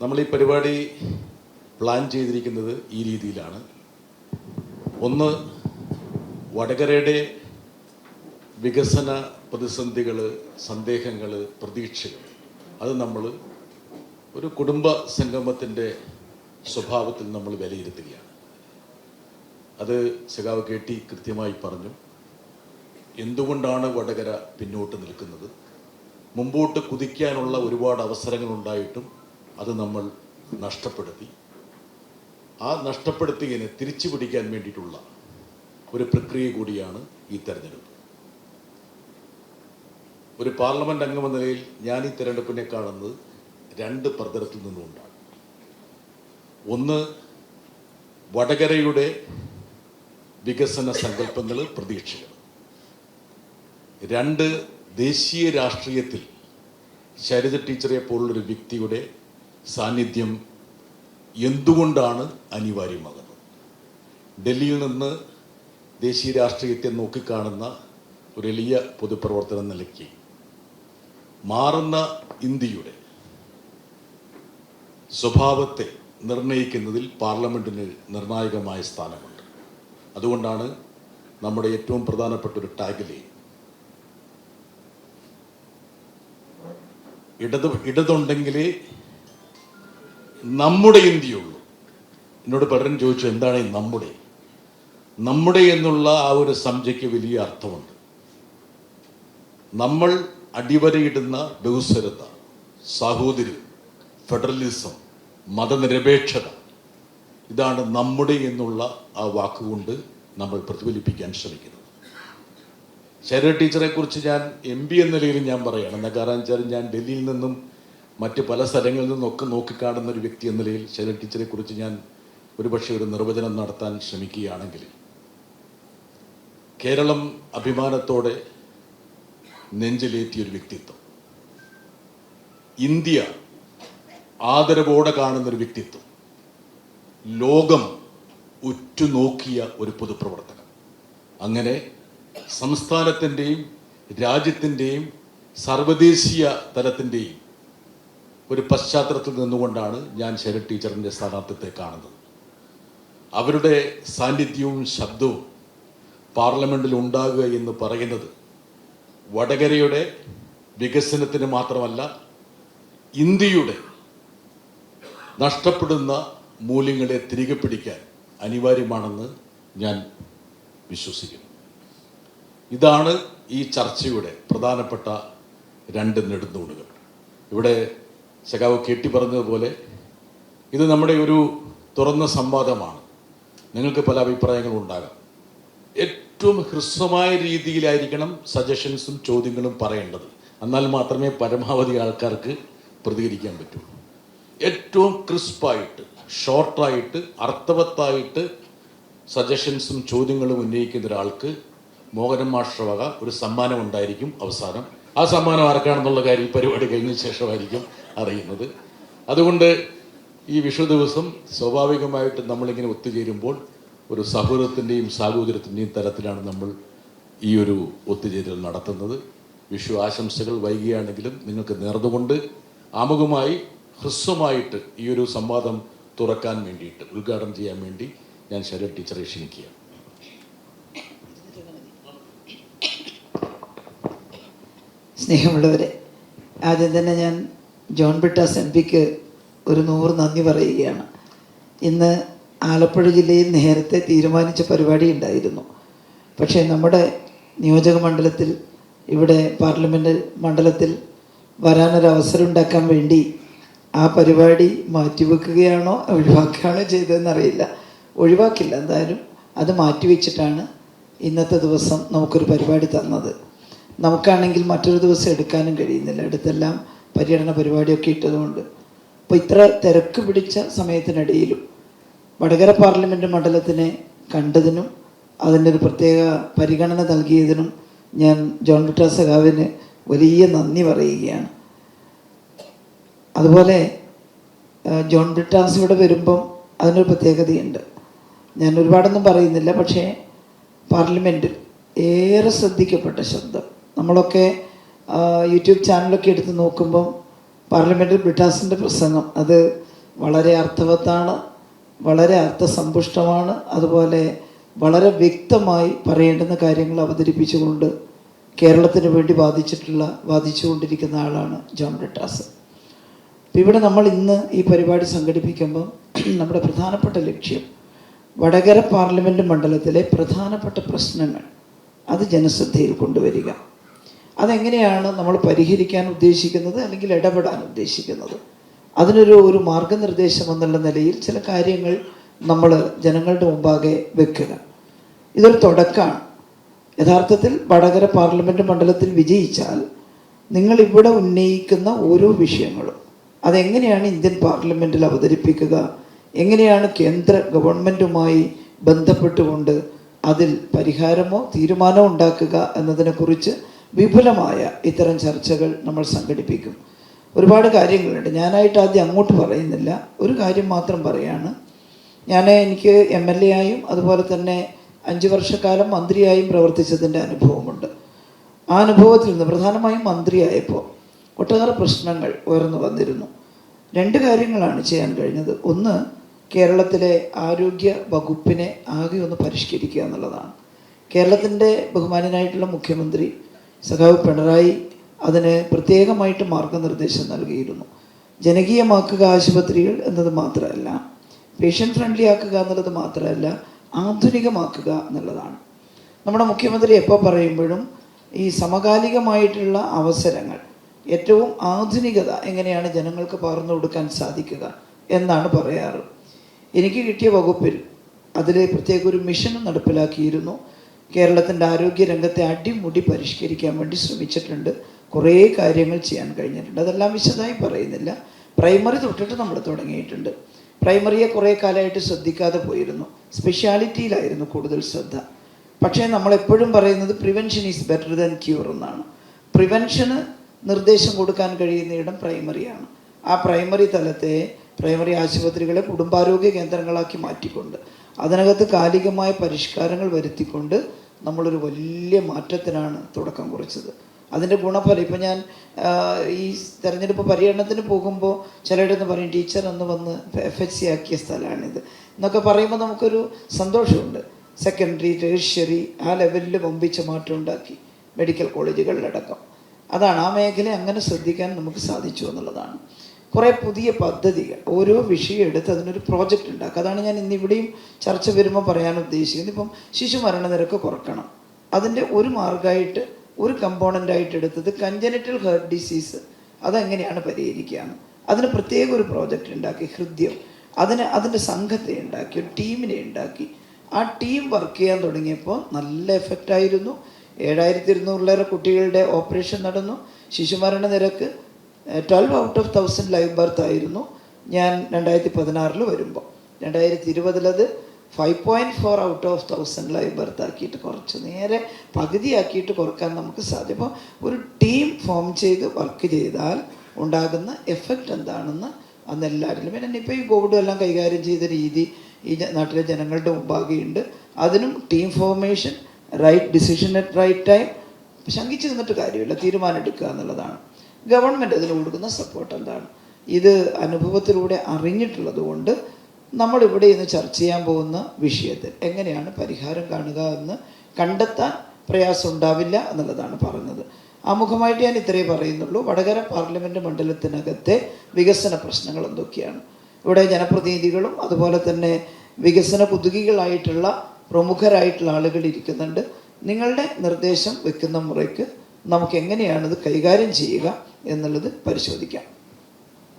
നമ്മൾ ഈ പരിപാടി പ്ലാൻ ചെയ്തിരിക്കുന്നത് ഈ രീതിയിലാണ്. ഒന്ന് വടകരയുടെ വികസന പ്രതിസന്ധികൾ സന്ദേഹങ്ങൾ പ്രതീക്ഷകൾ അത് നമ്മൾ ഒരു കുടുംബ സംഗമത്തിന്റെ സ്വഭാവത്തിൽ നമ്മൾ വിലയിരുത്തുകയാണ്. അത് സഖാവ് കെ ടി കൃത്യമായി പറഞ്ഞു. എന്തുകൊണ്ടാണ് വടകര പിന്നോട്ട് നിൽക്കുന്നത്? മുമ്പോട്ട് കുതിക്കാനുള്ള ഒരുപാട് അവസരങ്ങൾ ഉണ്ടായിട്ടും അത് നമ്മൾ നഷ്ടപ്പെടുത്തി. ആ നഷ്ടപ്പെടുത്തിയതിനെ തിരിച്ചു പിടിക്കാൻ വേണ്ടിയിട്ടുള്ള ഒരു പ്രക്രിയ കൂടിയാണ് ഈ തെരഞ്ഞെടുപ്പ്. ഒരു പാർലമെന്റ് അംഗമെന്ന നിലയിൽ ഞാൻ ഈ തെരഞ്ഞെടുപ്പിനെ കാണുന്നത് രണ്ട് പ്രതലത്തിൽ നിന്നുകൊണ്ടാണ് ഒന്ന് വടകരയുടെ വികസന സങ്കല്പങ്ങൾ പ്രതീക്ഷകൾ രണ്ട് ദേശീയ രാഷ്ട്രീയത്തിൽ ശരിത ടീച്ചറെ പോലുള്ളൊരു വ്യക്തിയുടെ സാന്നിധ്യം എന്തുകൊണ്ടാണ് അനിവാര്യമാകുന്നത്? ഡൽഹിയിൽ നിന്ന് ദേശീയ രാഷ്ട്രീയത്തെ നോക്കിക്കാണുന്ന ഒരു വലിയ പൊതുപ്രവർത്തന നിലയ്ക്ക് മാറുന്ന ഇന്ത്യയുടെ സ്വഭാവത്തെ നിർണയിക്കുന്നതിൽ പാർലമെന്റിന് നിർണായകമായ സ്ഥാനമുണ്ട്. അതുകൊണ്ടാണ് നമ്മുടെ ഏറ്റവും പ്രധാനപ്പെട്ട ഒരു ടാഗിലെ ഇടത് ഇടതുണ്ടെങ്കിലേ നമ്മുടെ ഇന്ത്യയുള്ളൂ എന്നോട് പലരും ചോദിച്ചു എന്താണ് നമ്മുടെ? നമ്മുടെ എന്നുള്ള ആ ഒരു സംജയ്ക്ക് വലിയ അർത്ഥമുണ്ട്. നമ്മൾ അടിവരയിടുന്ന ബഹുസ്വരത സാഹോദര്യം ഫെഡറലിസം മതനിരപേക്ഷത ഇതാണ് നമ്മുടെ എന്നുള്ള ആ വാക്കുകൊണ്ട് നമ്മൾ പ്രതിഫലിപ്പിക്കാൻ ശ്രമിക്കുന്നത്. ശരത് ടീച്ചറെ കുറിച്ച് ഞാൻ എം പി എന്ന നിലയിൽ ഞാൻ പറയുകയാണ് എന്നാൽ കാരണം വെച്ചാൽ ഞാൻ ഡൽഹിയിൽ നിന്നും മറ്റ് പല സ്ഥലങ്ങളിൽ നിന്നൊക്കെ നോക്കിക്കാണുന്ന ഒരു വ്യക്തി എന്ന നിലയിൽ ശൈല ടീച്ചറെ കുറിച്ച് ഞാൻ ഒരുപക്ഷെ ഒരു നിർവചനം നടത്താൻ ശ്രമിക്കുകയാണെങ്കിൽ കേരളം അഭിമാനത്തോടെ നെഞ്ചിലേറ്റിയ ഒരു വ്യക്തിത്വം. ഇന്ത്യ ആദരവോടെ കാണുന്നൊരു വ്യക്തിത്വം. ലോകം ഉറ്റുനോക്കിയ ഒരു പൊതുപ്രവർത്തകൻ. അങ്ങനെ സംസ്ഥാനത്തിന്റെയും രാജ്യത്തിന്റെയും സർവദേശീയ തലത്തിന്റെയും ഒരു പശ്ചാത്തലത്തിൽ നിന്നുകൊണ്ടാണ് ഞാൻ ശരത് ടീച്ചറിന്റെ സ്ഥാനാർത്ഥിത്വത്തെ കാണുന്നത്. അവരുടെ സാന്നിധ്യവും ശബ്ദവും പാർലമെന്റിൽ ഉണ്ടാകുക എന്ന് പറയുന്നത് വടകരയുടെ വികസനത്തിന് മാത്രമല്ല ഇന്ത്യയുടെ നഷ്ടപ്പെടുന്ന മൂല്യങ്ങളെ തിരികെ പിടിക്കാൻ അനിവാര്യമാണെന്ന് ഞാൻ വിശ്വസിക്കുന്നു. ഇതാണ് ഈ ചർച്ചയുടെ പ്രധാനപ്പെട്ട രണ്ട് നെടുന്തൂണുകൾ ഇവിടെ സഖാവ് കെട്ടി പറഞ്ഞതുപോലെ ഇത് നമ്മുടെ ഒരു തുറന്ന സംവാദമാണ്. നിങ്ങൾക്ക് പല അഭിപ്രായങ്ങളും ഉണ്ടാകാം. ഏറ്റവും ഹ്രസ്വമായ രീതിയിലായിരിക്കണം സജഷൻസും ചോദ്യങ്ങളും പറയേണ്ടത്. എന്നാൽ മാത്രമേ പരമാവധി ആൾക്കാർക്ക് പ്രതികരിക്കാൻ പറ്റുള്ളൂ ഏറ്റവും ക്രിസ്പായിട്ട് ഷോർട്ടായിട്ട് അർത്ഥവത്തായിട്ട് സജഷൻസും ചോദ്യങ്ങളും ഉന്നയിക്കുന്ന ഒരാൾക്ക് മോഹനൻ മാസ്റ്റർ വക ഒരു സമ്മാനം ഉണ്ടായിരിക്കും അവസാനം. ആ സമ്മാനം ആർക്കാണെന്നുള്ള കാര്യം പരിപാടി കഴിഞ്ഞ ശേഷമായിരിക്കും അറിയുന്നത്. അതുകൊണ്ട് ഈ വിഷു ദിവസം സ്വാഭാവികമായിട്ട് നമ്മളിങ്ങനെ ഒത്തുചേരുമ്പോൾ ഒരു സൗഹൃദത്തിന്റെയും സാഹോദര്യത്തിന്റെയും തരത്തിലാണ് നമ്മൾ ഈ ഒരു ഒത്തുചേരൽ നടത്തുന്നത്. വിഷു ആശംസകൾ വൈകിയാണെങ്കിലും നിങ്ങൾക്ക് നേർന്നുകൊണ്ട് ആമുഖമായി ഹ്രസ്വമായിട്ട് ഈ ഒരു സംവാദം തുറക്കാൻ വേണ്ടിയിട്ട് ഉദ്ഘാടനം ചെയ്യാൻ വേണ്ടി ഞാൻ ശരത് ടീച്ചറെ ക്ഷണിക്കുകയാണ്. സ്നേഹമുള്ളവരെ ആദ്യം തന്നെ ഞാൻ ജോൺ ബിട്ടാസ് എം പിക്ക് ഒരു നൂറ് നന്ദി പറയുകയാണ്. ഇന്ന് ആലപ്പുഴ ജില്ലയിൽ നേരത്തെ തീരുമാനിച്ച പരിപാടി ഉണ്ടായിരുന്നു. പക്ഷേ നമ്മുടെ നിയോജക മണ്ഡലത്തിൽ ഇവിടെ പാർലമെന്റ് മണ്ഡലത്തിൽ വരാനൊരവസരം ഉണ്ടാക്കാൻ വേണ്ടി ആ പരിപാടി മാറ്റിവെക്കുകയാണോ ഒഴിവാക്കുകയാണോ ചെയ്തതെന്നറിയില്ല. ഒഴിവാക്കില്ല. എന്തായാലും അത് മാറ്റിവെച്ചിട്ടാണ് ഇന്നത്തെ ദിവസം നമുക്കൊരു പരിപാടി തന്നത്. നമുക്കാണെങ്കിൽ മറ്റൊരു ദിവസം എടുക്കാനും കഴിയുന്നില്ല. അടുത്തെല്ലാം പര്യടന പരിപാടിയൊക്കെ ഇട്ടതുകൊണ്ട്. അപ്പോൾ ഇത്ര തിരക്ക് പിടിച്ച സമയത്തിനിടയിലും വടകര പാർലമെന്റ് മണ്ഡലത്തിനെ കണ്ടതിനും അതിന്റെ ഒരു പ്രത്യേക പരിഗണന നൽകിയതിനും ഞാൻ ജോൺ ബിട്ടാ സഖാവിന് വലിയ നന്ദി പറയുകയാണ്. അതുപോലെ ജോൺ ബ്രിട്ടാസ് ഇവിടെ വരുമ്പം അതിനൊരു പ്രത്യേകതയുണ്ട്. ഞാൻ ഒരുപാടൊന്നും പറയുന്നില്ല പക്ഷേ പാർലമെന്റിൽ ഏറെ ശ്രദ്ധിക്കപ്പെട്ട ശബ്ദം. നമ്മളൊക്കെ യൂട്യൂബ് ചാനലൊക്കെ എടുത്ത് നോക്കുമ്പം പാർലമെന്റിൽ ബ്രിട്ടാസിന്റെ പ്രസംഗം. അത് വളരെ അർത്ഥവത്താണ് വളരെ അർത്ഥസമ്പുഷ്ടമാണ് അതുപോലെ വളരെ വ്യക്തമായി പറയേണ്ടുന്ന കാര്യങ്ങൾ അവതരിപ്പിച്ചുകൊണ്ട് കേരളത്തിന് വേണ്ടി വാദിച്ചിട്ടുള്ള വാദിച്ചുകൊണ്ടിരിക്കുന്ന ആളാണ് ജോൺ ബ്രിട്ടാസ്. അപ്പോൾ ഇവിടെ നമ്മൾ ഇന്ന് ഈ പരിപാടി സംഘടിപ്പിക്കുമ്പോൾ നമ്മുടെ പ്രധാനപ്പെട്ട ലക്ഷ്യം വടകര പാർലമെന്റ് മണ്ഡലത്തിലെ പ്രധാനപ്പെട്ട പ്രശ്നങ്ങൾ അത് ജനശ്രദ്ധയിൽ കൊണ്ടുവരിക. അതെങ്ങനെയാണ് നമ്മൾ പരിഹരിക്കാൻ ഉദ്ദേശിക്കുന്നത് അല്ലെങ്കിൽ ഇടപെടാൻ ഉദ്ദേശിക്കുന്നത്? അതിനൊരു ഒരു മാർഗനിർദ്ദേശം എന്നുള്ള നിലയിൽ ചില കാര്യങ്ങൾ നമ്മൾ ജനങ്ങളുടെ മുമ്പാകെ വെക്കുക. ഇതൊരു തുടക്കമാണ് യഥാർത്ഥത്തിൽ വടകര പാർലമെന്റ് മണ്ഡലത്തിൽ വിജയിച്ചാൽ നിങ്ങൾ ഇവിടെ ഉന്നയിക്കുന്ന ഓരോ വിഷയങ്ങളും അതെങ്ങനെയാണ് ഇന്ത്യൻ പാർലമെന്റിൽ അവതരിപ്പിക്കുക? എങ്ങനെയാണ് കേന്ദ്ര ഗവൺമെന്റുമായി ബന്ധപ്പെട്ടുകൊണ്ട് അതിൽ പരിഹാരമോ തീരുമാനമോ ഉണ്ടാക്കുക എന്നതിനെക്കുറിച്ച് വിപുലമായ ഇത്തരം ചർച്ചകൾ നമ്മൾ സംഘടിപ്പിക്കും. ഒരുപാട് കാര്യങ്ങളുണ്ട്. ഞാനായിട്ട് ആദ്യം അങ്ങോട്ട് പറയുന്നില്ല. ഒരു കാര്യം മാത്രം പറയാണ്. ഞാൻ എനിക്ക് എം എൽ എ ആയും അതുപോലെ തന്നെ അഞ്ച് വർഷക്കാലം മന്ത്രിയായും പ്രവർത്തിച്ചതിന്റെ അനുഭവമുണ്ട്. ആ അനുഭവത്തിൽ നിന്ന് പ്രധാനമായും മന്ത്രിയായപ്പോൾ ഒട്ടേറെ പ്രശ്നങ്ങൾ ഉയർന്നു വന്നിരുന്നു. രണ്ട് കാര്യങ്ങളാണ് ചെയ്യാൻ കഴിഞ്ഞത്. ഒന്ന് കേരളത്തിലെ ആരോഗ്യ വകുപ്പിനെ ആകെ ഒന്ന് പരിഷ്കരിക്കുക എന്നുള്ളതാണ്. കേരളത്തിന്റെ ബഹുമാനനായിട്ടുള്ള മുഖ്യമന്ത്രി സഖാവ് പിണറായി അതിന് പ്രത്യേകമായിട്ട് മാർഗനിർദ്ദേശം നൽകിയിരുന്നു. ജനകീയമാക്കുക ആശുപത്രികൾ എന്നത് മാത്രമല്ല പേഷ്യന്റ് ഫ്രണ്ട്ലി ആക്കുക എന്നുള്ളത് മാത്രമല്ല ആധുനികമാക്കുക എന്നുള്ളതാണ്. നമ്മുടെ മുഖ്യമന്ത്രി എപ്പോൾ പറയുമ്പോഴും ഈ സമകാലികമായിട്ടുള്ള അവസരങ്ങൾ ഏറ്റവും ആധുനികത എങ്ങനെയാണ് ജനങ്ങൾക്ക് പകർന്നു കൊടുക്കാൻ സാധിക്കുക എന്നാണ് പറയാറ്. എനിക്ക് കിട്ടിയ വകുപ്പിൽ അതിൽ പ്രത്യേക ഒരു മിഷനും നടപ്പിലാക്കിയിരുന്നു. കേരളത്തിന്റെ ആരോഗ്യ രംഗത്തെ അടിമുടി പരിഷ്കരിക്കാൻ വേണ്ടി ശ്രമിച്ചിട്ടുണ്ട്. കുറേ കാര്യങ്ങൾ ചെയ്യാൻ കഴിഞ്ഞിട്ടുണ്ട്. അതെല്ലാം വിശദമായി പറയുന്നില്ല. പ്രൈമറി തൊട്ടിട്ട് നമ്മൾ തുടങ്ങിയിട്ടുണ്ട്. പ്രൈമറിയെ കുറേ കാലമായിട്ട് ശ്രദ്ധിക്കാതെ പോയിരുന്നു. സ്പെഷ്യാലിറ്റിയിലായിരുന്നു കൂടുതൽ ശ്രദ്ധ. പക്ഷേ നമ്മളെപ്പോഴും പറയുന്നത് prevention is better than cure എന്നാണ്. പ്രിവെൻഷന് നിർദ്ദേശം കൊടുക്കാൻ കഴിയുന്ന ഇടം പ്രൈമറിയാണ്. ആ പ്രൈമറി തലത്തെ പ്രൈമറി ആശുപത്രികളെ കുടുംബാരോഗ്യ കേന്ദ്രങ്ങളാക്കി മാറ്റിക്കൊണ്ട് അതിനകത്ത് കാലികമായ പരിഷ്കാരങ്ങൾ വരുത്തിക്കൊണ്ട് നമ്മളൊരു വലിയ മാറ്റത്തിനാണ് തുടക്കം കുറിച്ചത്. അതിന്റെ ഗുണഫലം ഇപ്പം ഞാൻ ഈ തെരഞ്ഞെടുപ്പ് പര്യടനത്തിന് പോകുമ്പോൾ ചിലയിടത്ത് പറയും ടീച്ചർ എന്ന് വന്ന് എഫ് എച്ച് സി ആക്കിയ സ്ഥലമാണിത്. എന്നൊക്കെ പറയുമ്പോൾ നമുക്കൊരു സന്തോഷമുണ്ട്. സെക്കൻഡറി ടേഴ്ഷ്യറി ആ ലെവലിൽ വമ്പിച്ച മാറ്റം ഉണ്ടാക്കി മെഡിക്കൽ കോളേജുകളിലടക്കം. അതാണ് ആ മേഖല അങ്ങനെ ശ്രദ്ധിക്കാൻ നമുക്ക് സാധിച്ചു എന്നുള്ളതാണ്. കുറേ പുതിയ പദ്ധതികൾ ഓരോ വിഷയം എടുത്ത് അതിനൊരു പ്രോജക്റ്റ് ഉണ്ടാക്കുക. അതാണ് ഞാൻ ഇന്നിവിടെയും ചർച്ച വരുമ്പോൾ പറയാൻ ഉദ്ദേശിക്കുന്നത്. ഇപ്പം ശിശു മരണനിരക്ക് കുറക്കണം. അതിന്റെ ഒരു മാർഗമായിട്ട് ഒരു കമ്പോണന്റ് ആയിട്ട് എടുത്തത് കഞ്ചനറ്റൽ ഹേർട്ട് ഡിസീസ് അതെങ്ങനെയാണ് പരിഹരിക്കുകയാണ് അതിന് പ്രത്യേക ഒരു പ്രോജക്റ്റ് ഉണ്ടാക്കി ഹൃദ്യം. അതിന് അതിന്റെ സംഘത്തെ ഉണ്ടാക്കി ഒരു ടീമിനെ ഉണ്ടാക്കി. ആ ടീം വർക്ക് ചെയ്യാൻ തുടങ്ങിയപ്പോൾ നല്ല എഫക്റ്റായിരുന്നു ഏഴായിരത്തി ഇരുന്നൂറിലേറെ കുട്ടികളുടെ ഓപ്പറേഷൻ നടന്നു. ശിശുമരണ നിരക്ക് twelve out of thousand live birth ആയിരുന്നു. ഞാൻ രണ്ടായിരത്തി പതിനാറിൽ വരുമ്പോൾ രണ്ടായിരത്തി ഇരുപതിലത് five point four out of thousand live birth ആക്കിയിട്ട് കുറച്ച്. നേരെ പകുതിയാക്കിയിട്ട് കുറയ്ക്കാൻ നമുക്ക് സാധ്യം. അപ്പോൾ ഒരു ടീം ഫോം ചെയ്ത് വർക്ക് ചെയ്താൽ ഉണ്ടാകുന്ന എഫക്റ്റ് എന്താണെന്ന് അന്ന് എല്ലാവരിലും പിന്നെ ഇപ്പോൾ ഈ കോവിഡ് എല്ലാം കൈകാര്യം ചെയ്ത രീതി ഈ നാട്ടിലെ ജനങ്ങളുടെ മുമ്പാകെയുണ്ട്. അതിനും team formation right decision at right time ശങ്കിച്ചു നിന്നിട്ട് കാര്യമില്ല. തീരുമാനം എടുക്കുക എന്നുള്ളതാണ്. ഗവൺമെന്റ് അതിന് കൊടുക്കുന്ന സപ്പോർട്ട് എന്താണ്? ഇത് അനുഭവത്തിലൂടെ അറിഞ്ഞിട്ടുള്ളത് കൊണ്ട് നമ്മളിവിടെ ഇന്ന് ചർച്ച ചെയ്യാൻ പോകുന്ന വിഷയത്തിൽ എങ്ങനെയാണ് പരിഹാരം കാണുക എന്ന് കണ്ടെത്താൻ പ്രയാസം ഉണ്ടാവില്ല എന്നുള്ളതാണ് പറഞ്ഞത്. ആമുഖമായിട്ട് ഞാൻ ഇത്രയേ പറയുന്നുള്ളൂ. വടകര പാർലമെന്റ് മണ്ഡലത്തിനകത്തെ വികസന പ്രശ്നങ്ങൾ എന്തൊക്കെയാണ്? ഇവിടെ ജനപ്രതിനിധികളും അതുപോലെ തന്നെ വികസന കുതുകികളായിട്ടുള്ള പ്രമുഖരായിട്ടുള്ള ആളുകൾ ഇരിക്കുന്നുണ്ട്. നിങ്ങളുടെ നിർദ്ദേശം വെക്കുന്ന മുറയ്ക്ക് നമുക്ക് എങ്ങനെയാണത് കൈകാര്യം ചെയ്യുക എന്നുള്ളത് പരിശോധിക്കാം.